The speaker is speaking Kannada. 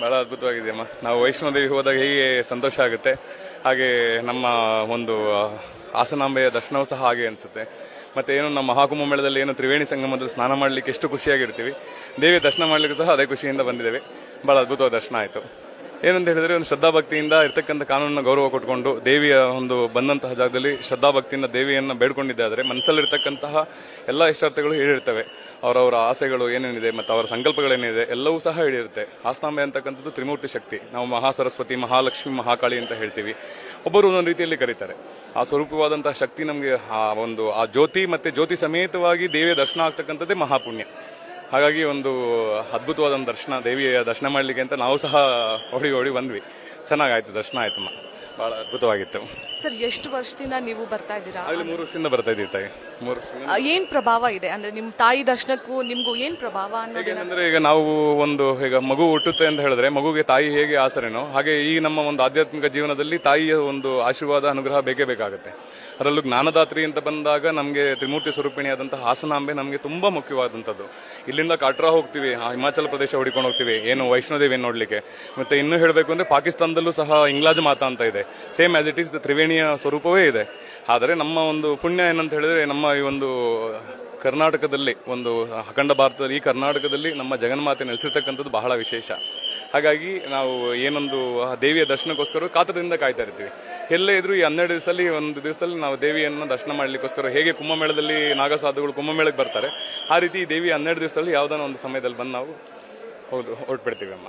ಬಹಳ ಅದ್ಭುತವಾಗಿದೆ ಅಮ್ಮ. ನಾವು ವೈಷ್ಣೋದೇವಿ ಹೋದಾಗ ಹೇಗೆ ಸಂತೋಷ ಆಗುತ್ತೆ, ಹಾಗೆ ನಮ್ಮ ಒಂದು ಹಾಸನಾಂಬೆಯ ದರ್ಶನವೂ ಸಹ ಹಾಗೆ ಅನಿಸುತ್ತೆ. ಮತ್ತೆ ಏನು, ನಮ್ಮ ಮಹಾಕುಂಭ ಮೇಳದಲ್ಲಿ ಏನು ತ್ರಿವೇಣಿ ಸಂಗಮದಲ್ಲಿ ಸ್ನಾನ ಮಾಡಲಿಕ್ಕೆ ಎಷ್ಟು ಖುಷಿಯಾಗಿರ್ತೀವಿ, ದೇವಿಯ ದರ್ಶನ ಮಾಡಲಿಕ್ಕೆ ಸಹ ಅದೇ ಖುಷಿಯಿಂದ ಬಂದಿದ್ದೇವೆ. ಬಹಳ ಅದ್ಭುತವಾದ ದರ್ಶನ ಆಯಿತು. ಏನಂತ ಹೇಳಿದ್ರೆ ಒಂದು ಶ್ರದ್ಧಾಭಕ್ತಿಯಿಂದ ಇರ್ತಕ್ಕಂಥ ಕಾನೂನನ್ನ ಗೌರವ ಕೊಟ್ಕೊಂಡು ದೇವಿಯ ಒಂದು ಬಂದಂತಹ ಜಾಗದಲ್ಲಿ ಶ್ರದ್ಧಾಭಕ್ತಿಯಿಂದ ದೇವಿಯನ್ನ ಬೇಡ್ಕೊಂಡಿದ್ದಾದರೆ ಮನಸ್ಸಲ್ಲಿರ್ತಕ್ಕಂತಹ ಎಲ್ಲ ಇಷ್ಟಾರ್ಥಗಳು ಹೇಳಿರ್ತವೆ ಅವರವರ ಆಸೆಗಳು ಏನೇನಿದೆ ಮತ್ತು ಅವರ ಸಂಕಲ್ಪಗಳೇನಿದೆ ಎಲ್ಲವೂ ಸಹ ಹೇಳಿರುತ್ತೆ ಆಸ್ತಾಂಬೆ ಅಂತಕ್ಕಂಥದ್ದು ತ್ರಿಮೂರ್ತಿ ಶಕ್ತಿ. ನಾವು ಮಹಾಸರಸ್ವತಿ, ಮಹಾಲಕ್ಷ್ಮಿ, ಮಹಾಕಾಳಿ ಅಂತ ಹೇಳ್ತೀವಿ. ಒಬ್ಬರು ಒಂದೊಂದು ರೀತಿಯಲ್ಲಿ ಕರೀತಾರೆ. ಆ ಸ್ವರೂಪವಾದಂತಹ ಶಕ್ತಿ ನಮಗೆ ಆ ಒಂದು, ಆ ಜ್ಯೋತಿ ಮತ್ತು ಜ್ಯೋತಿ ಸಮೇತವಾಗಿ ದೇವಿಯ ದರ್ಶನ ಆಗ್ತಕ್ಕಂಥದ್ದೇ ಮಹಾಪುಣ್ಯ. ಹಾಗಾಗಿ ಒಂದು ಅದ್ಭುತವಾದ ದರ್ಶನ, ದೇವಿಯ ದರ್ಶನ ಮಾಡಲಿಕ್ಕೆ ಅಂತ ನಾವು ಸಹ ಓಡಿ ಓಡಿ ಬಂದ್ವಿ. ಚೆನ್ನಾಗಾಯ್ತು, ದರ್ಶನ ಆಯ್ತು ಮ- ಬಹಳ ಅದ್ಭುತವಾಗಿತ್ತು. ಸರ್ ಎಷ್ಟು ವರ್ಷದಿಂದ ನೀವು ಬರ್ತಾ ಇದ್ದೀರಾ? ಆಗಲಿ ಮೂರು ವರ್ಷದಿಂದ ಬರ್ತಾ ಇದ್ದೀವಿ ತಾಯಿ. ಮೂರು ವರ್ಷದಿಂದ ಆ, ಏನ್ ಪ್ರಭಾವ ಇದೆ? ಅಂದ್ರೆ ನಿಮ್ ತಾಯಿ ದರ್ಶನಕ್ಕೂ ನಿಮ್ಗೂ ಏನ್ ಪ್ರಭಾವ ಅಂದ್ರೆ ಏನಂದ್ರೆ ಈಗ ನಾವು ಒಂದು ಈಗ ಮಗು ಹುಟ್ಟುತ್ತೆ ಅಂತ ಹೇಳಿದ್ರೆ ಮಗುಗೆ ತಾಯಿ ಹೇಗೆ ಆಸರೆನೋ ಹಾಗೆ ಈ ನಮ್ಮ ಒಂದು ಆಧ್ಯಾತ್ಮಿಕ ಜೀವನದಲ್ಲಿ ತಾಯಿಯ ಒಂದು ಆಶೀರ್ವಾದ ಅನುಗ್ರಹ ಬೇಕೇ ಬೇಕಾಗುತ್ತೆ. ಅದರಲ್ಲೂ ಜ್ಞಾನದಾತ್ರಿ ಅಂತ ಬಂದಾಗ ನಮಗೆ ತ್ರಿಮೂರ್ತಿ ಸ್ವರೂಪಿಣಿಯಾದಂತಹ ಹಾಸನಾಂಬೆ ನಮಗೆ ತುಂಬಾ ಮುಖ್ಯವಾದಂಥದ್ದು. ಇಲ್ಲಿಂದ ಕಾಟ್ರಾ ಹೋಗ್ತೀವಿ ಆ ಹಿಮಾಚಲ ಪ್ರದೇಶ ಹುಡಿಕೊಂಡು ಹೋಗ್ತೀವಿ ಏನು ವೈಷ್ಣೋದೇವಿ ನೋಡ್ಲಿಕ್ಕೆ. ಮತ್ತೆ ಇನ್ನೂ ಹೇಳಬೇಕು ಅಂದ್ರೆ ಪಾಕಿಸ್ತಾನದಲ್ಲೂ ಸಹ ಇಂಗ್ಲಾಜ್ ಮಾತಾ ಅಂತ ಇದೆ. Same as it is the ತ್ರಿವೇಣಿಯ ಸ್ವರೂಪವೇ ಇದೆ. ಆದರೆ ನಮ್ಮ ಒಂದು ಪುಣ್ಯ ಏನಂತ ಹೇಳಿದ್ರೆ, ನಮ್ಮ ಈ ಒಂದು ಕರ್ನಾಟಕದಲ್ಲಿ, ಒಂದು ಅಖಂಡ ಭಾರತದಲ್ಲಿ, ಈ ಕರ್ನಾಟಕದಲ್ಲಿ ನಮ್ಮ ಜಗನ್ಮಾತೆ ನೆಲೆಸಿರ್ತಕ್ಕಂಥದ್ದು ಬಹಳ ವಿಶೇಷ. ಹಾಗಾಗಿ ನಾವು ಏನೊಂದು ದೇವಿಯ ದರ್ಶನಕ್ಕೋಸ್ಕರ ಕಾತರದಿಂದ ಕಾಯ್ತಾ ಇರ್ತೀವಿ. ಎಲ್ಲೇ ಇದ್ರು ಈ ಹನ್ನೆರಡು ದಿವಸದಲ್ಲಿ, ಒಂದು ದಿವಸದಲ್ಲಿ ನಾವು ದೇವಿಯನ್ನು ದರ್ಶನ ಮಾಡಲಿಕ್ಕೋಸ್ಕರ ಹೇಗೆ ಕುಂಭಮೇಳದಲ್ಲಿ ನಾಗಸಾಧುಗಳು ಕುಂಭಮೇಳಕ್ಕೆ ಬರ್ತಾರೆ, ಆ ರೀತಿ ದೇವಿ ಹನ್ನೆರಡು ದಿವಸದಲ್ಲಿ ಯಾವುದೋ ಒಂದು ಸಮಯದಲ್ಲಿ ಬಂದು ನಾವು ಹೌದು, ಹೊರಟ್ಬಿಡ್ತೀವಿ ಅಮ್ಮ.